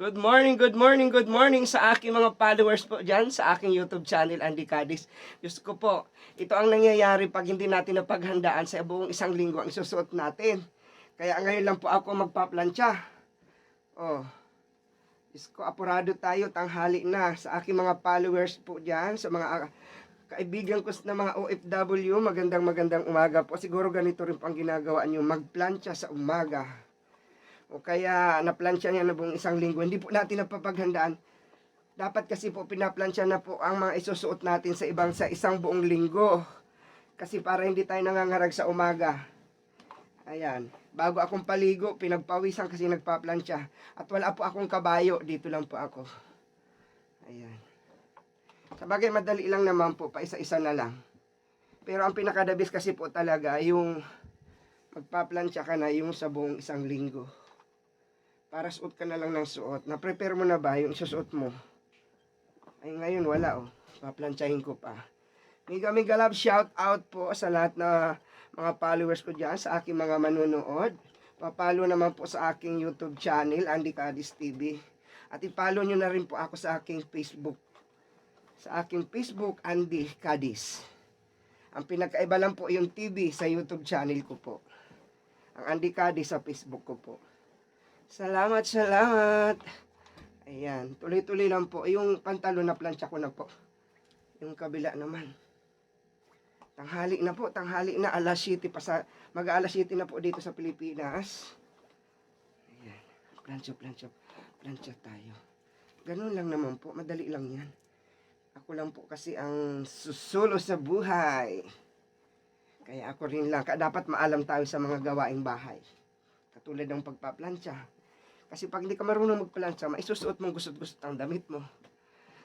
Good morning, good morning, good morning sa aking mga followers po dyan sa aking YouTube channel, Andy Cadiz. Diyos ko po, ito ang nangyayari pag hindi natin napaghandaan sa buong isang linggo ang isusuot natin. Kaya ngayon lang po ako magpaplansya. Oh, Diyos ko, apurado tayo, tanghali na sa aking mga followers po dyan, sa mga kaibigan ko na mga OFW, magandang magandang umaga po. Siguro ganito rin po ang ginagawa nyo, magplansya sa umaga. O kaya naplansya niya na buong isang linggo. Hindi po natin napapaghandaan. Dapat kasi po pinaplansya na po ang mga isusuot natin sa ibang sa isang buong linggo. Kasi para hindi tayo nangangarag sa umaga. Ayan. Bago akong paligo, pinagpawisan kasi nagpaplansya. At wala po akong kabayo. Dito lang po ako. Ayan. Sa bagay, madali lang naman po. Pa isa-isa na lang. Pero ang pinakadabis kasi po talaga, yung magpaplansya ka na yung sa buong isang linggo. Para suot ka na lang ng suot. Na-prepare mo na ba yung susuot mo? Ay ngayon wala oh. Paplansyahin ko pa. Mega mega love shout out po sa lahat na mga followers ko dyan sa aking mga manunood. Papalo naman po sa aking YouTube channel, Andy Cadiz TV. At ipalo nyo na rin po ako sa aking Facebook. Sa aking Facebook, Andy Cadiz. Ang pinagkaiba lang po yung TV sa YouTube channel ko po. Ang Andy Cadiz sa Facebook ko po. Salamat, salamat. Ayan, tuloy-tuloy lang po. Yung pantalon na plancha ko na po. Yung kabila naman. Tanghali na po, tanghali na alas 7 pa sa mag alas 7 na po dito sa Pilipinas. Ayan, plancha, plancha, plancha tayo. Ganun lang naman po, madali lang yan. Ako lang po kasi ang susulo sa buhay. Kaya ako rin lang, dapat maalam tayo sa mga gawaing bahay. Katulad ng pagpaplansya. Kasi pag hindi ka marunong magplansya, maisusuot mong gusot-gusot ang damit mo.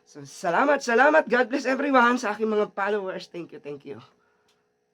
So, salamat, salamat. God bless everyone sa aking mga followers. Thank you, thank you.